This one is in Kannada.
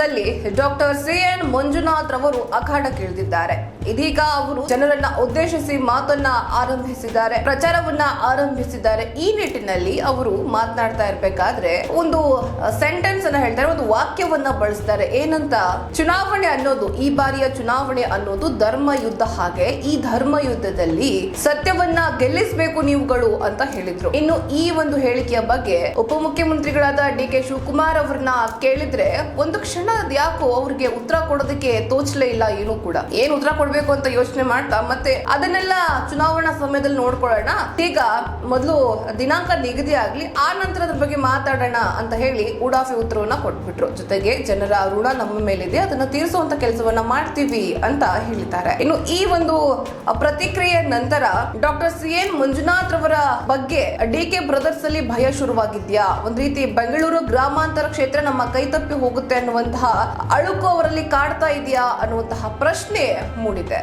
ಅಲ್ಲಿ ಡಾಕ್ಟರ್ ಸಿ ಎನ್ ಮಂಜುನಾಥ್ ರವರು ಅಖಾಡಕ್ಕಿಳಿದಿದ್ದಾರೆ. ಇದೀಗ ಅವರು ಜನರನ್ನ ಉದ್ದೇಶಿಸಿ ಮಾತನ್ನ ಆರಂಭಿಸಿದ್ದಾರೆ, ಪ್ರಚಾರವನ್ನ ಆರಂಭಿಸಿದ್ದಾರೆ. ಈ ನಿಟ್ಟಿನಲ್ಲಿ ಅವರು ಮಾತನಾಡ್ತಾ ಇರ್ಬೇಕಾದ್ರೆ ಒಂದು ಸೆಂಟೆನ್ಸ್ ಅನ್ನ ಹೇಳ್ತಾರೆ, ಒಂದು ವಾಕ್ಯವನ್ನ ಬಳಸ್ತಾರೆ. ಏನಂತ? ಚುನಾವಣೆ ಅನ್ನೋದು, ಈ ಬಾರಿಯ ಚುನಾವಣೆ ಅನ್ನೋದು ಧರ್ಮ ಯುದ್ಧ ಹಾಗೆ. ಈ ಧರ್ಮ ಯುದ್ಧದಲ್ಲಿ ಸತ್ಯವನ್ನ ಗೆಲ್ಲಿಸಬೇಕು ನೀವುಗಳು ಅಂತ ಹೇಳಿದ್ರು. ಇನ್ನು ಈ ಒಂದು ಹೇಳಿಕೆಯ ಬಗ್ಗೆ ಉಪಮುಖ್ಯಮಂತ್ರಿಗಳಾದ ಡಿ ಕೆ ಶಿವಕುಮಾರ್ ಅವ್ರನ್ನ ಕೇಳಿದ್ರೆ ಒಂದು ಕ್ಷಣ ಅದ್ ಯಾಕೋ ಅವ್ರಿಗೆ ಉತ್ತರ ಕೊಡೋದಕ್ಕೆ ತೋಚಲೇ ಇಲ್ಲ ಏನು ಕೂಡ. ಏನು ಉತ್ತರ ಕೊಡ್ಬೇಕು ಅಂತ ಯೋಚನೆ ಮಾಡ್ತಾ ಮತ್ತೆ ಅದನ್ನೆಲ್ಲ ಚುನಾವಣಾ ಸಮಯದಲ್ಲಿ ನೋಡ್ಕೊಳ್ಳೋಣ. ಈಗ ಮೊದಲು ದಿನಾಂಕ ನಿಗದಿ ಆಗ್ಲಿ, ಆ ನಂತರ ಅದ್ರ ಬಗ್ಗೆ ಮಾತಾಡೋಣ ಅಂತ ಹೇಳಿ ಉಡಾಫಿ ಉತ್ತರವನ್ನ ಕೊಟ್ಬಿಟ್ರು. ಜೊತೆಗೆ ಜನರ ಋಣ ನಮ್ಮ ಮೇಲಿದೆ, ಅದನ್ನ ತೀರಿಸುವಂತ ಕೆಲಸವನ್ನ ಮಾಡ್ತೀವಿ ಅಂತ ಹೇಳಿದ್ದಾರೆ. ಇನ್ನು ಈ ಒಂದು ಪ್ರತಿಕ್ರಿಯೆ ನಂತರ ಡಾಕ್ಟರ್ ಸಿ ಎನ್ ಮಂಜುನಾಥ್ ರವರ ಬಗ್ಗೆ ಡಿ ಕೆ ಬ್ರದರ್ಸ್ ಅಲ್ಲಿ ಭಯ ಶುರುವಾಗಿದ್ಯಾ? ಒಂದ್ ರೀತಿ ಬೆಂಗಳೂರು ಗ್ರಾಮಾಂತರ ಕ್ಷೇತ್ರ ನಮ್ಮ ಕೈ ತಪ್ಪಿ ಹೋಗುತ್ತೆ ಅನ್ನುವಂತಹ ಅಳುಕು ಅವರಲ್ಲಿ ಕಾಡ್ತಾ ಇದೆಯಾ ಅನ್ನುವಂತಹ ಪ್ರಶ್ನೆ ಮೂಡಿದೆ.